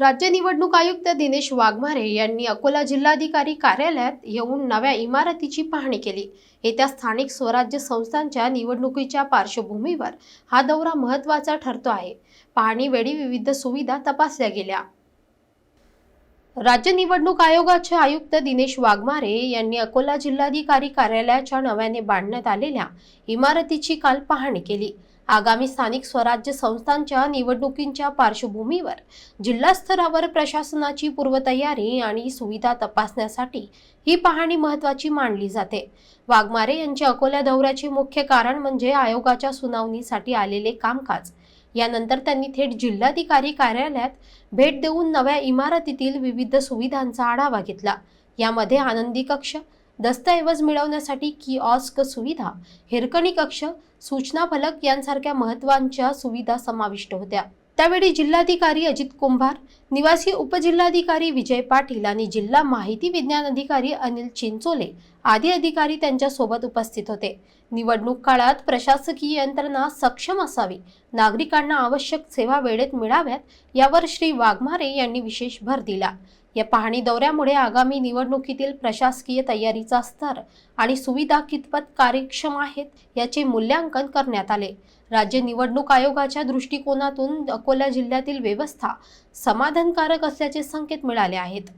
राज्य निवडणूक आयुक्त दिनेश वाघमारे यांनी अकोला जिल्हाधिकारी कार्यालयात येऊन नव्या इमारतीची पाहणी केली. येत्या स्थानिक स्वराज्य संस्थांच्या निवडणुकीच्या पार्श्वभूमीवर हा दौरा महत्त्वाचा ठरतो आहे. पाहणीवेळी विविध सुविधा तपासल्या गेल्या. राज्य निवडणूक आयोगाचे आयुक्त दिनेश वाघमारे यांनी अकोला जिल्हाधिकारी कार्यालयाच्या नव्याने बांधण्यात आलेल्या इमारतीची काल पाहणी केली. आगामी स्थानिक स्वराज्य संस्थांच्या निवडणुकींच्या पार्श्वभूमीवर जिल्हा स्तरावर प्रशासनाची पूर्वतयारी आणि सुविधा तपासण्यासाठी ही पाहणी महत्त्वाची मानली जाते. वाघमारे यांच्या अकोल्या दौऱ्याचे मुख्य कारण म्हणजे आयोगाच्या सुनावणीसाठी आलेले कामकाज. यानंतर त्यांनी थेट जिल्हाधिकारी कार्यालयात भेट देऊन नव्या इमारतीतील विविध सुविधांचा आढावा घेतला. यामध्ये आनंदी कक्ष दस्तऐवज मिळवण्यासाठी किऑस्क सुविधा हिरकणी कक्ष सूचना फलक यांसारख्या महत्त्वाच्या सुविधा समाविष्ट होत्या. त्यावेळी जिल्हाधिकारी अजित कुंभार निवासी उपजिल्हाधिकारी विजय पाटील आणि जिल्हा माहिती विज्ञान अधिकारी अनिल चिंचोले आदी अधिकारी त्यांच्यासोबत उपस्थित होते. निवडणूक काळात प्रशासकीय यंत्रणा सक्षम असावी नागरिकांना आवश्यक सेवा वेळेत मिळाव्यात यावर श्री वाघमारे यांनी विशेष भर दिला. या पाहणी दौऱ्यामुळे आगामी निवडणुकीतील प्रशासकीय तयारीचा स्तर आणि सुविधा कितपत कार्यक्षम आहेत याचे मूल्यांकन करण्यात आले. राज्य निवडणूक आयोगाच्या दृष्टिकोनातून अकोला जिल्ह्यातील व्यवस्था समाधानकारक असल्याचे संकेत मिळाले आहेत.